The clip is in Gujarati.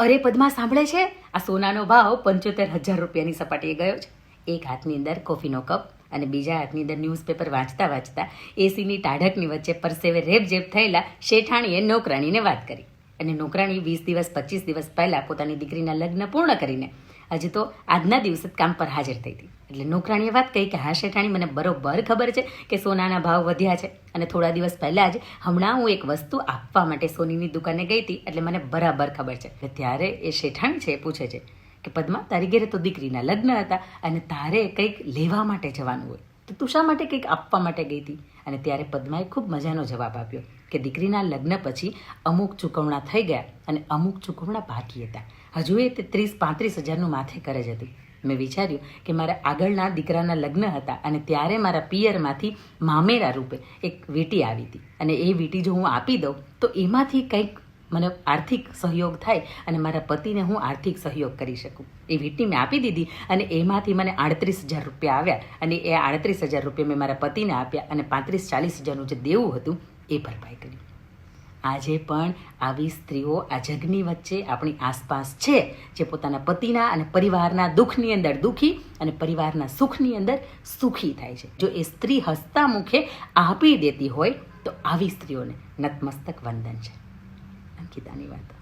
અરે, પદ્મા, સાંભળે છે? આ સોનાનો ભાવ પંચોતેર હજાર રૂપિયાની સપાટીએ ગયો છે. એક હાથની અંદર કોફીનો કપ અને બીજા હાથની અંદર ન્યૂઝપેપર વાંચતા વાંચતા એસીની ટાઢકની વચ્ચે પરસેવે રેબઝેબ થયેલા શેઠાણીએ નોકરાણીને વાત કરી. અને નોકરાણી વીસ દિવસ, પચીસ દિવસ પહેલાં પોતાની દીકરીના લગ્ન પૂર્ણ કરીને હજી તો આજના દિવસે જ કામ પર હાજર થઈ હતી. એટલે નોકરાણીએ વાત કહી કે, હા, શેઠાણી, મને બરોબર ખબર છે કે સોનાના ભાવ વધ્યા છે અને થોડા દિવસ પહેલાં જ હમણાં હું એક વસ્તુ આપવા માટે સોનીની દુકાને ગઈ હતી, એટલે મને બરાબર ખબર છે. ત્યારે એ શેઠાણી છે એ પૂછે છે કે, પદ્મા, તારી ઘેરે તો દીકરીના લગ્ન હતા અને તારે કંઈક લેવા માટે જવાનું હોય. તો તું શા માટે કંઈક આપવા માટે ગઈ હતી? અને ત્યારે પદ્માએ ખૂબ મજાનો જવાબ આપ્યો કે દીકરીના લગ્ન પછી અમુક ચૂકવણા થઈ ગયા અને અમુક ચૂકવણા બાકી હતા. હજુ એ તે ત્રીસ પાંત્રીસ હજારનું માથે કરે જ હતી. મેં વિચાર્યું કે મારા આગળના દીકરાના લગ્ન હતા અને ત્યારે મારા પિયરમાંથી મામેરા રૂપે એક વીટી આવી હતી. અને એ વીટી જો હું આપી દઉં તો એમાંથી કંઈક મને આર્થિક સહયોગ થાય અને મારા પતિને હું આર્થિક સહયોગ કરી શકું. એ વીંટી મેં આપી દીધી અને એમાંથી મને આડત્રીસ હજાર રૂપિયા આવ્યા અને એ આડત્રીસ હજાર રૂપિયા મેં મારા પતિને આપ્યા અને પાંત્રીસ ચાલીસ હજારનું જે દેવું હતું એ ભરપાઈ કરી. આજે પણ આવી સ્ત્રીઓ આ જગની વચ્ચે આપણી આસપાસ છે જે પોતાના પતિના અને પરિવારના દુઃખની અંદર દુઃખી અને પરિવારના સુખની અંદર સુખી થાય છે. જો એ સ્ત્રી હસતા મુખે આપી દેતી હોય તો આવી સ્ત્રીઓને નતમસ્તક વંદન છે. અંકિતાની વાત